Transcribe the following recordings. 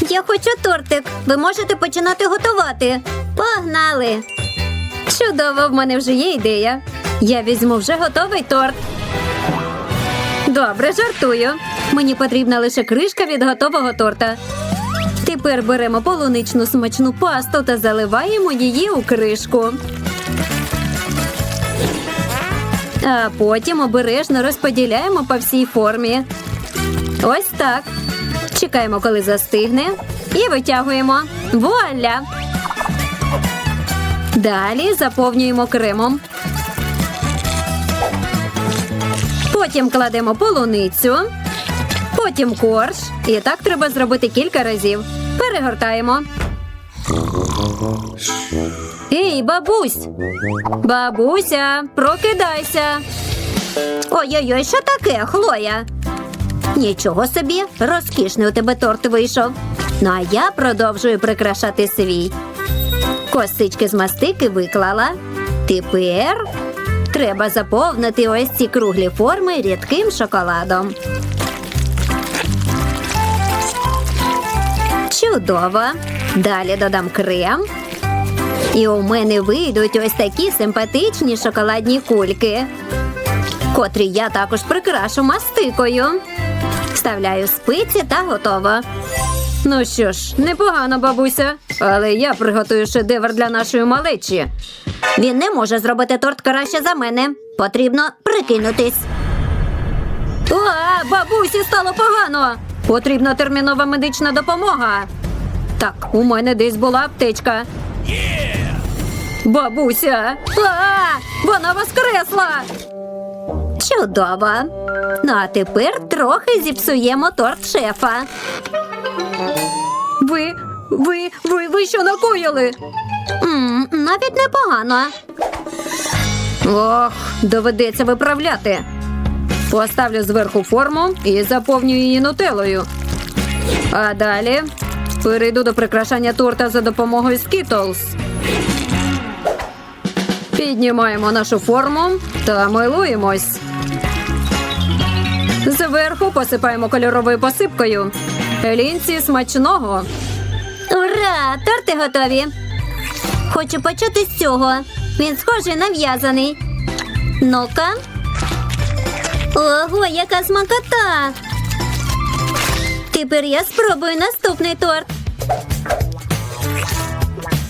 Я хочу тортик. Ви можете починати готувати. Погнали! Чудово, в мене вже є ідея. Я візьму вже готовий торт. Добре, жартую. Мені потрібна лише кришка від готового торта. Тепер беремо полуничну смачну пасту та заливаємо її у кришку. А потім обережно розподіляємо по всій формі. Ось так. Чекаємо, коли застигне, і витягуємо. Вуаля! Далі заповнюємо кремом. Потім кладемо полуницю, потім корж. І так треба зробити кілька разів. Перегортаємо. Ей, бабусь! Бабуся, прокидайся. Ой-ой-ой, що таке, Хлоя? Нічого собі, розкішний у тебе торт вийшов. Ну а я продовжую прикрашати свій. Косички з мастики виклала. Тепер треба заповнити ось ці круглі форми рідким шоколадом. Чудово. Далі додам крем. І у мене вийдуть ось такі симпатичні шоколадні кульки, котрі я також прикрашу мастикою. Вставляю спиці та готово. Ну що ж, непогано, бабуся, але я приготую шедевр для нашої малечі. Він не може зробити торт краще за мене. Потрібно прикинутись. А, бабусі стало погано. Потрібна термінова медична допомога. Так, у мене десь була аптечка. Бабуся! А, вона воскресла! Чудово. Ну а тепер трохи зіпсуємо торт шефа. Ви, ви, ви, ви що накоїли? м навіть непогано. Ох, доведеться виправляти. Поставлю зверху форму і заповню її нутелою. А далі перейду до прикрашання торта за допомогою Skittles. Піднімаємо нашу форму та милуємось. Зверху посипаємо кольоровою посипкою. Лінці смачного. Ура! Торти готові. Хочу почати з цього. Він схожий на в'язаний. Ну-ка. Ого, яка смакота! Тепер я спробую наступний торт.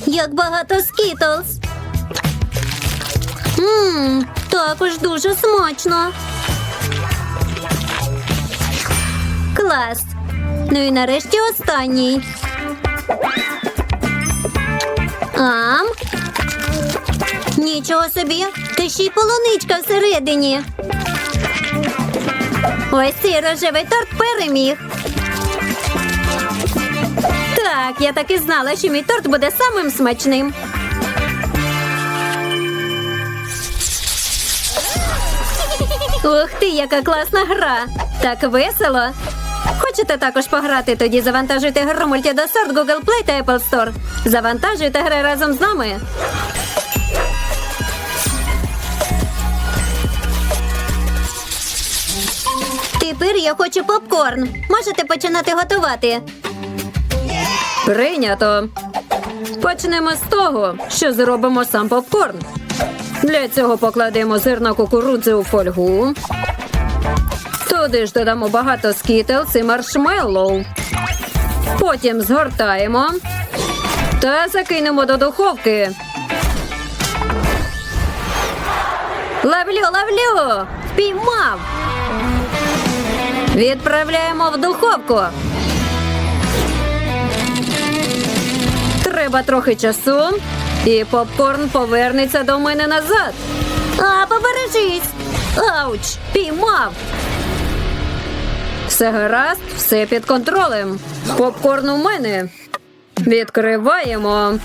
Як багато скітлз. Ммм, також дуже смачно. Клас. Ну і нарешті останній. Ам. Нічого собі, ти ще й полуничка всередині. Ось цей рожевий торт переміг. Так, я так і знала, що мій торт буде самим смачним. Ух ти, яка класна гра! Так весело. Хочете також пограти? Тоді завантажуйте гру мультидосорт Google Play та Apple Store. Завантажуйте гри разом з нами. Тепер я хочу попкорн. Можете починати готувати. Прийнято. Почнемо з того, що зробимо сам попкорн. Для цього покладемо зерна кукурудзи у фольгу. Туди ж додамо багато скітлс і маршмеллоу. Потім згортаємо та закинемо до духовки. Ловлю, ловлю! Впіймав! Відправляємо в духовку. Треба трохи часу, і попкорн повернеться до мене назад. А, побережись! Ауч! Піймав! Все гаразд, все під контролем. Попкорн у мене. Відкриваємо.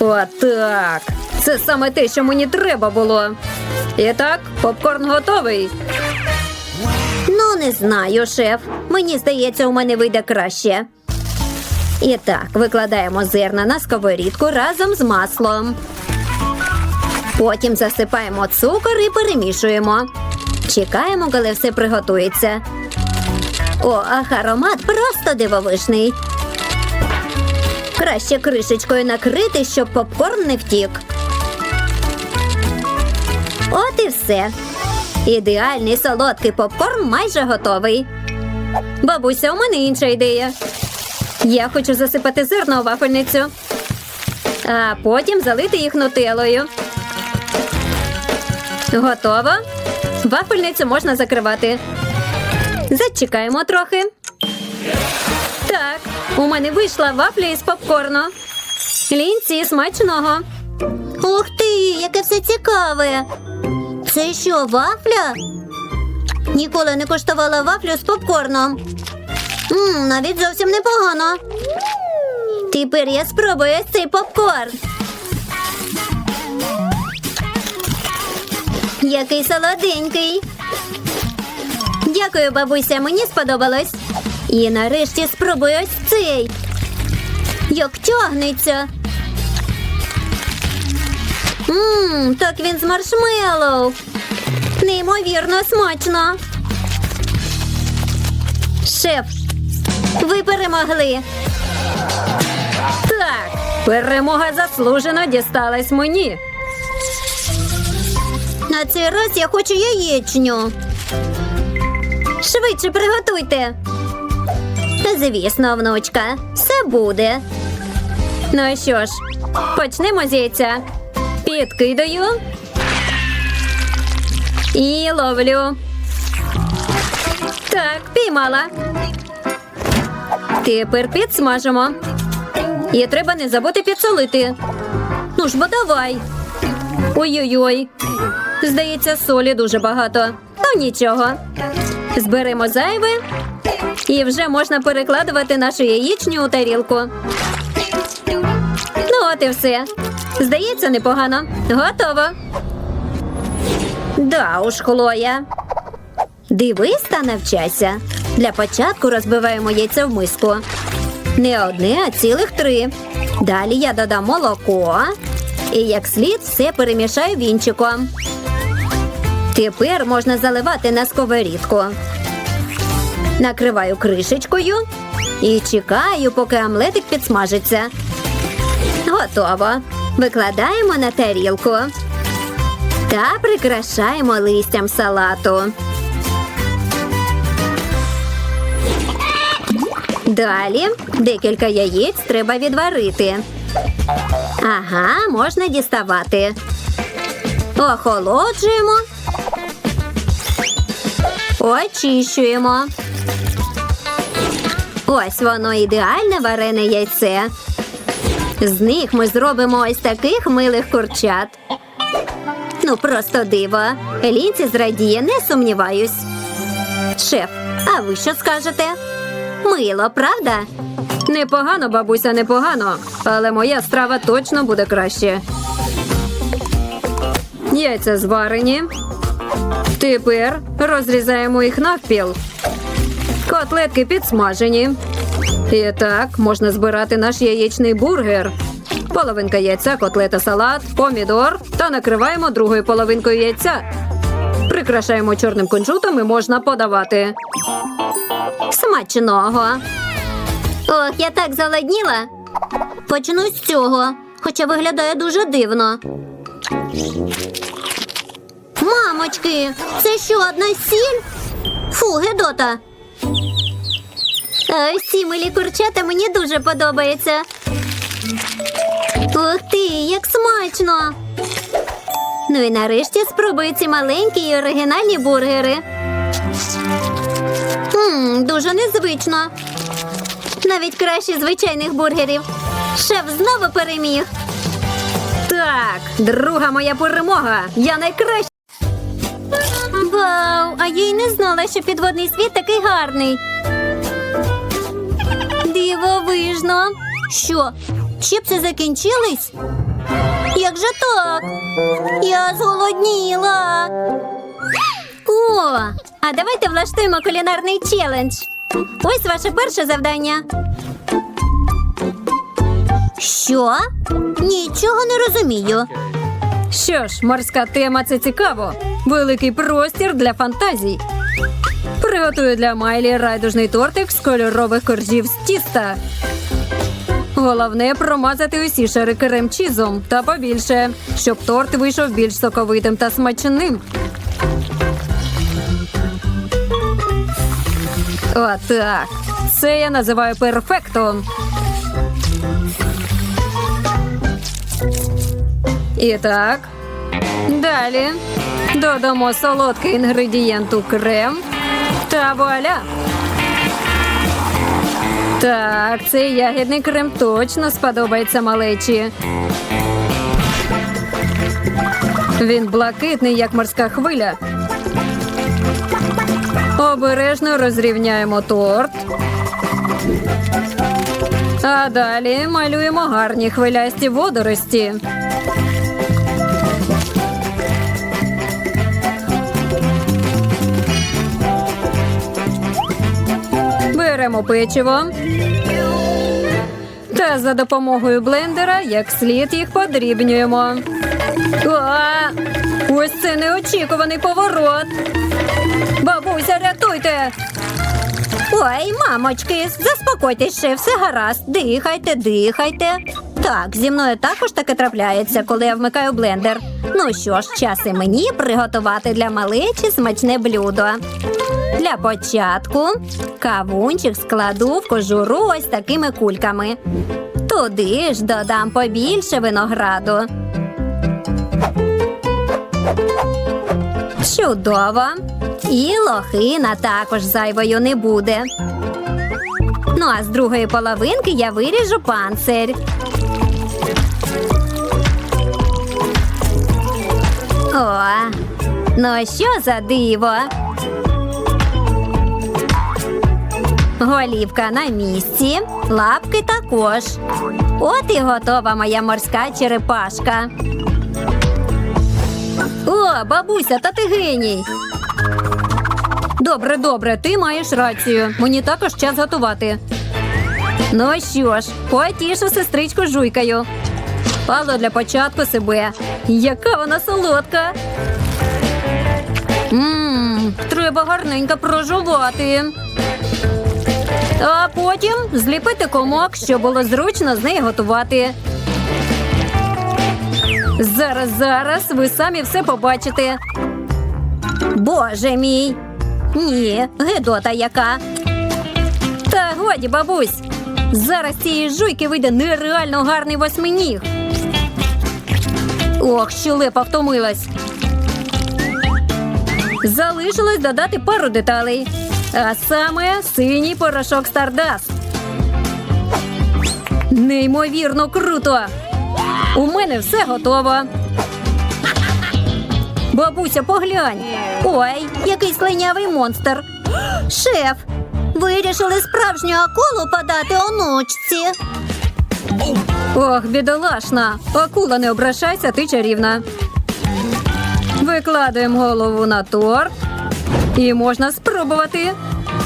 Отак. Це саме те, що мені треба було. І так, попкорн готовий. Ну, не знаю, шеф. Мені здається, у мене вийде краще. І так, викладаємо зерна на сковорідку разом з маслом. Потім засипаємо цукор і перемішуємо. Чекаємо, коли все приготується. О, ах, аромат просто дивовижний. Краще кришечкою накрити, щоб попкорн не втік. От і все. Ідеальний солодкий попкорн майже готовий. Бабуся, у мене інша ідея. Я хочу засипати зерно у вафельницю, а потім залити їх нутелою. Готово. Вафельницю можна закривати. Зачекаємо трохи. Так, у мене вийшла вафля із попкорну. Лінці смачного. Ух ти, яке все цікаве. Це що, вафля? Ніколи не коштувала вафлю з попкорном. Мм, навіть зовсім непогано. Тепер я спробую цей попкорн. Який солоденький. Дякую, бабуся, мені сподобалось. І нарешті спробую ось цей. Як тягнеться. Ммм, так він з маршмеллоу. Неймовірно смачно. Шеф, ви перемогли. Так, перемога заслужено дісталась мені. На цей раз я хочу яєчню. Швидше приготуйте. Та Звісно, внучка, все буде. Ну що ж, почнемо з яйця. Підкидаю. І ловлю. Так, піймала. Тепер підсмажимо. І треба не забути підсолити. Ну ж бо давай. Ой-ой-ой. Здається, солі дуже багато. Ну нічого. Зберемо зайве і вже можна перекладувати нашу яєчню у тарілку. Ну, от і все. Здається, непогано. Готово. Да уж, Хлоя. Дивись та навчайся. Для початку розбиваємо яйце в миску. Не одне, а цілих три. Далі я додам молоко і як слід все перемішаю вінчиком. Тепер можна заливати на сковорідку. Накриваю кришечкою і чекаю, поки омлетик підсмажиться. Готово. Викладаємо на тарілку та прикрашаємо листям салату. Далі декілька яєць треба відварити. Ага, можна діставати. Охолоджуємо. Очищуємо. Ось воно ідеальне варене яйце. З них ми зробимо ось таких милих курчат. Ну, просто диво. Лінці зрадіє, не сумніваюсь. Шеф, а ви що скажете? Мило, правда? Непогано, бабуся, непогано. Але моя страва точно буде краще. Яйця зварені. Тепер розрізаємо їх навпіл. Котлетки підсмажені. І так можна збирати наш яєчний бургер. Половинка яйця, котлета, салат, помідор та накриваємо другою половинкою яйця. Прикрашаємо чорним кунжутом і можна подавати. Смачного. Ох, я так заладніла. Почну з цього, хоча виглядає дуже дивно. Мамочки, це що, одна сіль? Фу, Гедота. А ці милі курчата мені дуже подобаються. Ух ти, як смачно! Ну і нарешті спробую ці маленькі і оригінальні бургери. Ммм, дуже незвично. Навіть краще звичайних бургерів. Шеф знову переміг. Так, друга моя перемога. Я найкраща. Вау! А я й не знала, що підводний світ такий гарний. Дивовижно. Що, чіпси закінчились? Як же так? Я зголодніла. О, а давайте влаштуємо кулінарний челендж. Ось ваше перше завдання. Що? Нічого не розумію. Що ж, морська тема це цікаво. Великий простір для фантазій. Приготую для Майлі райдужний тортик з кольорових коржів з тіста. Головне промазати усі шари крем-чізом та побільше, щоб торт вийшов більш соковитим та смачним. Отак. Це я називаю перфектом. І так. Далі додамо солодкий інгредієнт у крем та вуаля. Так, цей ягідний крем точно сподобається малечі. Він блакитний, як морська хвиля. Обережно розрівняємо торт. А далі малюємо гарні хвилясті водорості. Беремо печиво. Та за допомогою блендера як слід їх подрібнюємо. А, ось це неочікуваний поворот. Бабуся, рятуйте! Ой, мамочки, заспокойтесь, ще все гаразд. Дихайте, дихайте. Так, зі мною також таке трапляється, коли я вмикаю блендер. Ну що ж, час і мені приготувати для малечі смачне блюдо. Для початку кавунчик складу в кожуру ось такими кульками. Туди ж додам побільше винограду. Чудово. І лохина також зайвою не буде. Ну а з другої половинки я виріжу панцир. О, ну що за диво? Голівка на місці, лапки також. От і готова моя морська черепашка. О, бабуся, та ти геній. Добре, добре, ти маєш рацію. Мені також час готувати. Ну що ж, потішу сестричку жуйкою. Пало для початку себе. Яка вона солодка. Ммм, треба гарненько прожувати. А потім зліпити комок, щоб було зручно з неї готувати. Зараз, зараз ви самі все побачите. Боже мій. Ні, гидота яка. Та годі, бабусь. Зараз цієї жуйки вийде нереально гарний восьминіг. Ох, щелепа втомилась. Залишилось додати пару деталей. А саме синій порошок Стардаст. Неймовірно круто. У мене все готово. Бабуся, поглянь. Ой, який слинявий монстр. Шеф, вирішили справжню акулу подати онучці. Ох, бідолашна. Акула, не обращайся, ти чарівна. Викладаємо голову на торт. І можна спробувати.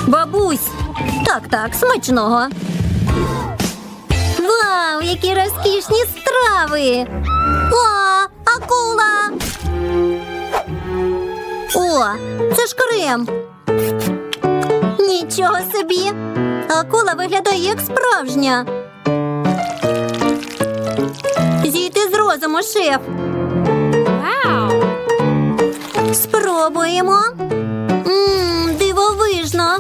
Бабусь. Так, так, смачного. Вау, які розкішні страви! О, акула! О, це ж крем. Нічого собі. Акула виглядає як справжня. Зійти з розуму, шеф. Спробуємо. Мм, дивовижно.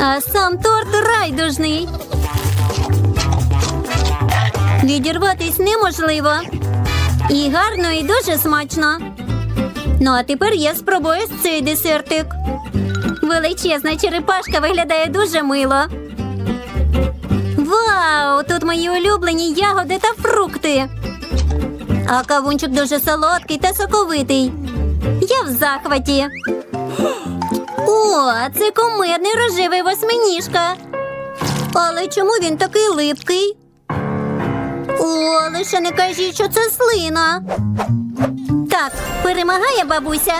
А сам торт райдужний. Відірватись неможливо. І гарно, і дуже смачно. Ну, а тепер я спробую цей десертик. Величезна черепашка виглядає дуже мило. Вау! Тут мої улюблені ягоди та фрукти. А кавунчик дуже солодкий та соковитий. Я в захваті. О, це кумедний рожевий восьминіжка. Але чому він такий липкий? О, лише не кажіть, що це слина. Так, перемагає бабуся.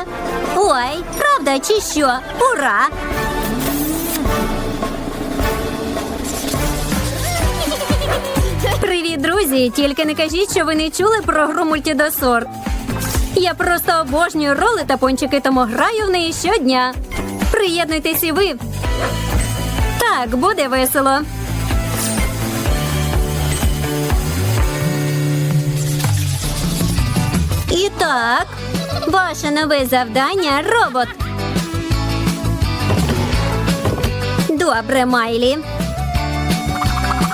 Ой, правда чи що? Ура! Привіт, друзі! Тільки не кажіть, що ви не чули про гру мультідосорт. Я просто обожнюю роли та пончики, тому граю в неї щодня. Приєднуйтесь і ви. Так, буде весело. І так, ваше нове завдання робот. Добре, Майлі.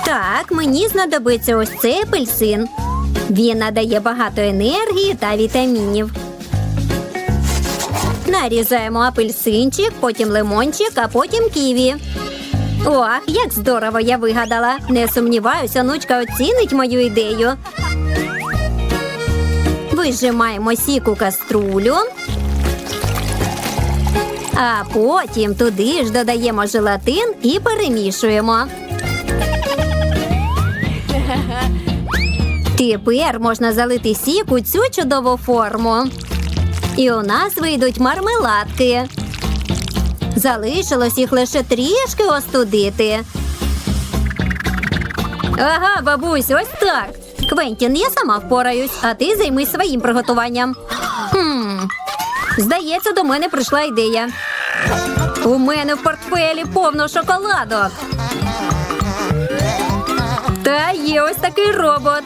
Так, мені знадобиться ось цей апельсин. Він надає багато енергії та вітамінів. Нарізаємо апельсинчик, потім лимончик, а потім ківі. О, як здорово я вигадала. Не сумніваюся, онучка оцінить мою ідею. Вижимаємо сік у каструлю. А потім туди ж додаємо желатин і перемішуємо. Тепер можна залити сік у цю чудову форму. І у нас вийдуть мармеладки. Залишилось їх лише трішки остудити. Ага, бабусь, ось так. Квентін, я сама впораюсь, а ти займись своїм приготуванням. Хм. Здається, до мене прийшла ідея. У мене в портфелі повно шоколадок. Та є ось такий робот.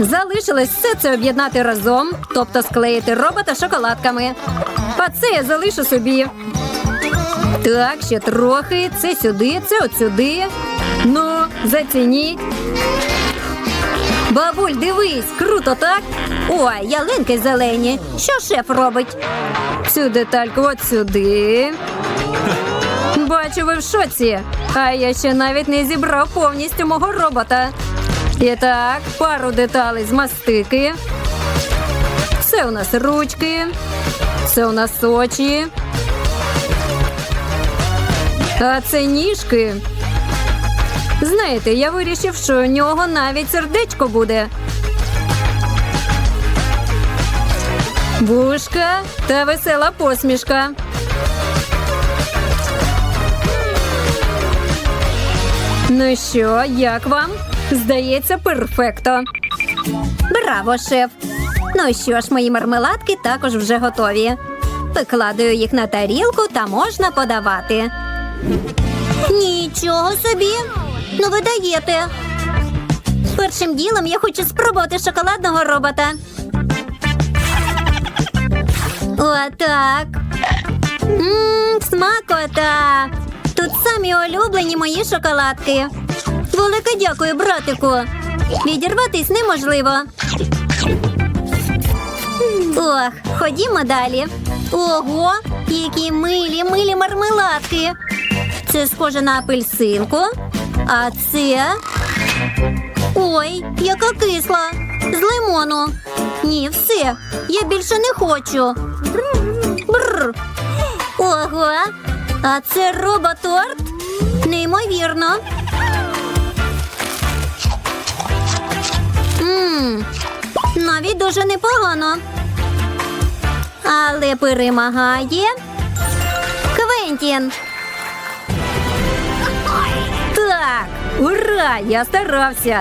Залишилось все це об'єднати разом, тобто склеїти робота шоколадками. А це я залишу собі. Так, ще трохи. Це сюди, це от сюди. Ну, зацініть. Бабуль, дивись, круто, так? Ой, ялинки зелені. Що шеф робить? Цю детальку от сюди. Бачу, ви в шоці. А я ще навіть не зібрав повністю мого робота. І так, пару деталей з мастики. Це у нас ручки. Це у нас очі. А це ніжки. Знаєте, я вирішив, що у нього навіть сердечко буде. Вушка та весела посмішка. Ну що, як вам? Здається, перфекто. Браво, шеф! Ну що ж, мої мармеладки також вже готові. Викладаю їх на тарілку та можна подавати. Нічого собі. Ну ви даєте. Першим ділом я хочу спробувати шоколадного робота. Отак. Ммм, смакота. Тут самі улюблені мої шоколадки. Велике дякую, братику. Відірватись неможливо. Ох, ходімо далі. Ого, які милі, милі мармеладки. Це схоже на апельсинку. А це. Ой, яка кисла. З лимону. Ні, все. Я більше не хочу. Бррр. Ого. А це роботорт? Неймовірно. Ммм, навіть дуже непогано. Але перемагає Квентін. Так, ура! Я старався.